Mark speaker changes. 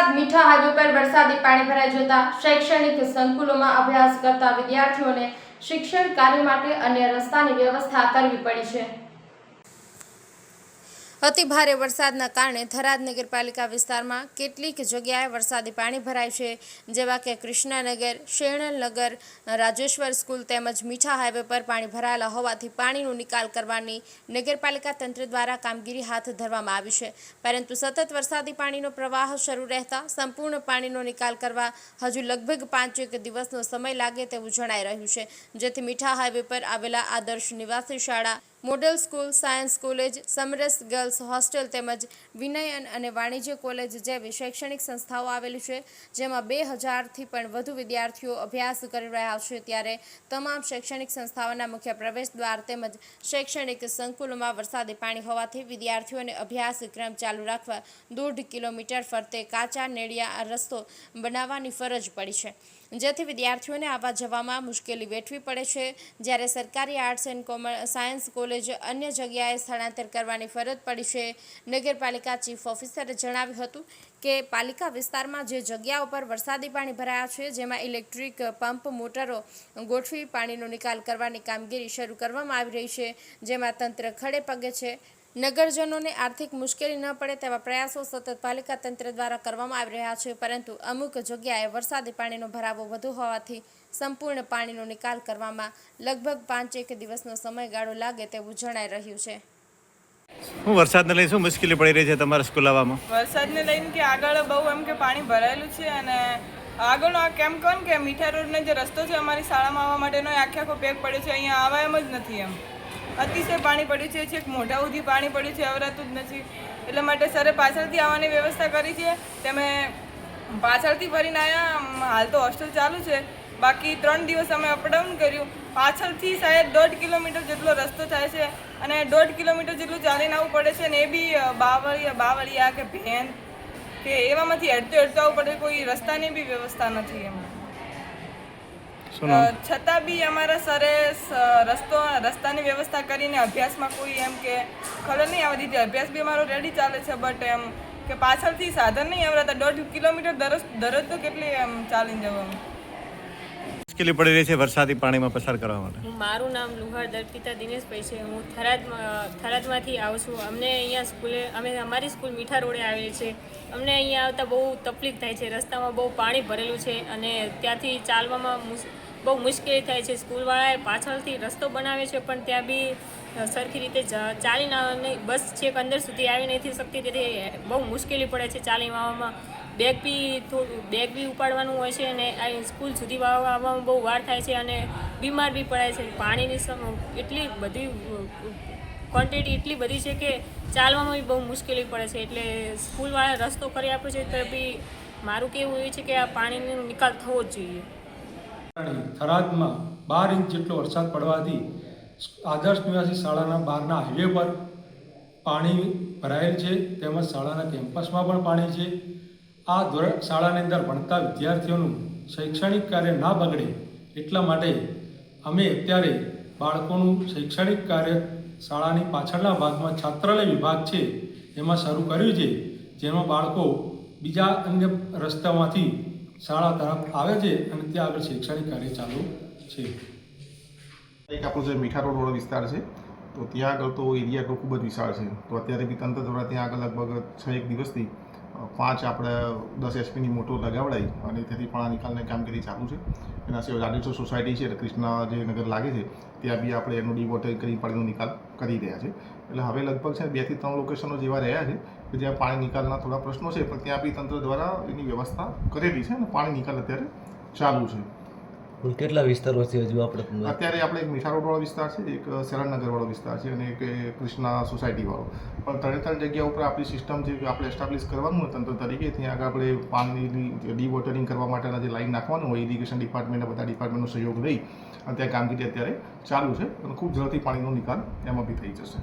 Speaker 1: થરાદ મીઠા હાઈવે પર વરસાદી પાણી ભરાઈ જતા શૈક્ષણિક સંકુલોમાં અભ્યાસ કરતા વિદ્યાર્થીઓને શિક્ષણ કાર્ય માટે અન્ય રસ્તાની વ્યવસ્થા કરવી પડી છે. અતિ ભારે વરસાદના કારણે થરાદ નગરપાલિકા વિસ્તારમાં કેટલીક જગ્યાએ વરસાદી પાણી ભરાય છે, જેવા કે કૃષ્ણાનગર, શેણલનગર, રાજેશ્વર સ્કૂલ તેમજ મીઠા હાઈવે પર પાણી ભરાયેલા હોવાથી પાણીનો નિકાલ કરવાની નગરપાલિકા તંત્ર દ્વારા કામગીરી હાથ ધરવામાં આવી છે. પરંતુ સતત વરસાદી પાણીનો પ્રવાહ શરૂ રહેતા સંપૂર્ણ પાણીનો નિકાલ કરવા હજુ લગભગ પાંચેક દિવસનો સમય લાગે તેવું જણાઈ રહ્યું છે. જેથી મીઠા હાઈવે પર આવેલા આદર્શ નિવાસી શાળા મોડેલ સ્કૂલ, સાયન્સ કોલેજ, સમરસ ગર્લ્સ હોસ્ટેલ તેમજ વિનયન અને વાણિજ્ય કોલેજ જેવી શૈક્ષણિક સંસ્થાઓ આવેલી છે, જેમાં બે હજારથી પણ વધુ વિદ્યાર્થીઓ અભ્યાસ કરી રહ્યા છે. ત્યારે તમામ શૈક્ષણિક સંસ્થાઓના મુખ્ય પ્રવેશ દ્વાર તેમજ શૈક્ષણિક સંકુલોમાં વરસાદી પાણી હોવાથી વિદ્યાર્થીઓને અભ્યાસક્રમ ચાલુ રાખવા દોઢ કિલોમીટર ફરતે કાચા નેડિયા રસ્તો બનાવવાની ફરજ પડી છે. જેથી વિદ્યાર્થીઓને આવવા જવામાં મુશ્કેલી વેઠવી પડે છે. જ્યારે સરકારી arts and commerce, science college અન્ય જગ્યાએ સ્થળાંતર કરવાની ફરજ પડી છે. નગરપાલિકા ચીફ ઓફિસરે જણાવ્યું હતું કે પાલિકા વિસ્તારમાં જે જગ્યા ઉપર વરસાદી પાણી ભરાયા છે, જેમાં ઇલેક્ટ્રિક પંપ, મોટરો ગોઠવી પાણીનો નિકાલ કરવાની કામગીરી શરૂ કરવામાં આવી રહી છે, જેમાં તંત્ર ખડે પગે છે. નગરજનોને આર્થિક મુશ્કેલી ન પડે તેવા પ્રયાસો સતત પાલિકા તંત્ર દ્વારા કરવામાં આવી રહ્યા છે, પરંતુ અમુક જગ્યાએ વરસાદી પાણીનો ભરાવો વધુ હોવાથી સંપૂર્ણ પાણીનો નિકાલ કરવામાં લગભગ પાંચેક દિવસનો સમયગાળો લાગે તેવું જણાઈ રહ્યું છે.
Speaker 2: હું વરસાદને લઈને શું મુશ્કેલી પડી રહી છે તમારા સ્કૂલ આવવામાં?
Speaker 3: વરસાદને લઈને કે આગળ બહુ એમ કે પાણી ભરાયેલું છે અને આગળનો આ કેમ કહો ને કે મીઠા રોડનો જે રસ્તો છે અમારી શાળામાં આવવા માટેનો આખે આખો પેક પડ્યો છે અહીંયા આવા એમ જ નથી એમ. અતિશય પાણી પડ્યું છે છેક મોઢા સુધી પાણી પડ્યું છે અવરાતું જ નથી. એટલે માટે સરે પાછળથી આવવાની વ્યવસ્થા કરી છે. તમે પાછળથી ફરીને આવ્યા હાલ તો હોસ્ટેલ ચાલુ છે. બાકી ત્રણ દિવસ અમે અપડાઉન કર્યું. પાછળથી સાહેબ દોઢ કિલોમીટર જેટલો રસ્તો થાય છે અને દોઢ કિલોમીટર જેટલું ચાલીને આવવું પડે છે ને એ બી બાવળિયા બાવળિયા કે ભેન કે એવામાંથી હેડતો હેડતો આવવું પડે કોઈ રસ્તાની બી વ્યવસ્થા નથી એમ. છતાં બી અમારા સરે રસ્તો રસ્તાની વ્યવસ્થા કરીને અભ્યાસમાં કોઈ એમ કે ખબર નહીં આવી રીતે અભ્યાસ બી અમારો રેડી ચાલે છે બટ એમ કે પાછળથી સાધન નહીં આવડતા. દોઢ કિલોમીટર દરરોજ દરરોજ તો કેટલી એમ ચાલીને જવાનું.
Speaker 2: મુશ્કેલી પડી રહી છે વરસાદી પાણીમાં પસાર કરવા માટે.
Speaker 4: મારું નામ લુહાર દર્પિતા દિનેશભાઈ છે. હું થરાદમાં, થરાદમાંથી આવું છું. અમને અહીંયા સ્કૂલે, અમે અમારી સ્કૂલ મીઠા રોડે આવેલી છે. અમને અહીંયા આવતા બહુ તકલીફ થાય છે. રસ્તામાં બહુ પાણી ભરેલું છે અને ત્યાંથી ચાલવામાં બહુ મુશ્કેલી થાય છે. સ્કૂલવાળાએ પાછળથી રસ્તો બનાવે છે, પણ ત્યાં બી સરખી રીતે ચાલીને બસ છેક અંદર સુધી આવી નથી શકતી, તેથી બહુ મુશ્કેલી પડે છે ચાલી વાવવામાં. બેગ બી થોડું, બેગ બી ઉપાડવાનું હોય છે અને આ સ્કૂલ સુધી આવવામાં બહુ વાર થાય છે અને બીમાર બી પડાય છે. પાણીની એટલી બધી ક્વોન્ટિટી એટલી બધી છે કે ચાલવામાં બી બહુ મુશ્કેલી પડે છે. એટલે સ્કૂલવાળા રસ્તો કરી આપ્યો છે તો બી મારું કેવું એ છે કે આ પાણીનો નિકાલ થવો જ જોઈએ.
Speaker 5: થરાદમાં બાર ઇંચ જેટલો વરસાદ પડવાથી આદર્શ નિવાસી શાળાના બહારના હાઈવે પર પાણી ભરાયેલ છે, તેમજ શાળાના કેમ્પસમાં પણ પાણી છે. આ ધોરણ શાળાની અંદર ભણતા વિદ્યાર્થીઓનું શૈક્ષણિક કાર્ય ના બગડે એટલા માટે અમે અત્યારે બાળકોનું શૈક્ષણિક કાર્ય શાળાની પાછળના ભાગમાં છાત્રાલય વિભાગ છે, એમાં શરૂ કર્યું છે, જેમાં બાળકો બીજા અન્ય રસ્તામાંથી શાળા તરફ આવે છે અને ત્યાં આગળ શૈક્ષણિક કાર્ય ચાલુ છે.
Speaker 6: એક આપણો જે મીઠા રોડ વાળો વિસ્તાર છે, તો ત્યાં આગળ તો એરિયા તો ખૂબ જ વિશાળ છે. તો અત્યારે બી તંત્ર દ્વારા ત્યાં આગળ લગભગ છ એક દિવસથી પાંચ આપણે દસ એસપીની મોટો લગાવડાઈ અને તેથી પણ આ નિકાલની કામગીરી ચાલુ છે. એના સિવાય રાડેશ્વર સોસાયટી છે કૃષ્ણા જે નગર લાગે છે, ત્યાં બી આપણે એનું ડિવોટર કરી પાણીનો નિકાલ કરી રહ્યા છે. એટલે હવે લગભગ છે બેથી ત્રણ લોકેશનો જેવા રહ્યા છે, કે જ્યાં પાણી નિકાલના થોડા પ્રશ્નો છે, પણ ત્યાં બી તંત્ર દ્વારા એની વ્યવસ્થા કરેલી છે અને પાણી નિકાલ અત્યારે ચાલુ છે.
Speaker 7: કુલ કેટલા વિસ્તારો છે હજુ આપણે
Speaker 6: અત્યારે આપણે એક મીઠા રોડ વાળો વિસ્તાર છે, એક વાળો વિસ્તાર છે અને એક કૃષ્ણા સોસાયટી વાળો પણ ત્રણે ત્રણ જગ્યા ઉપર આપણી સિસ્ટમ જે આપણે એસ્ટાબ્લિશ કરવાનું તંત્ર તરીકે, ત્યાં આગળ આપણે પાણીની ડીવોટરિંગ કરવા માટેના જે લાઈન નાખવાનું હોય ઇરિગેશન ડિપાર્ટમેન્ટ બધા ડિપાર્ટમેન્ટનો સહયોગ લઈ અને ત્યાં કામગીરી અત્યારે ચાલુ છે અને ખૂબ ઝડપથી પાણીનો નિકાલ એમાં બી થઈ જશે.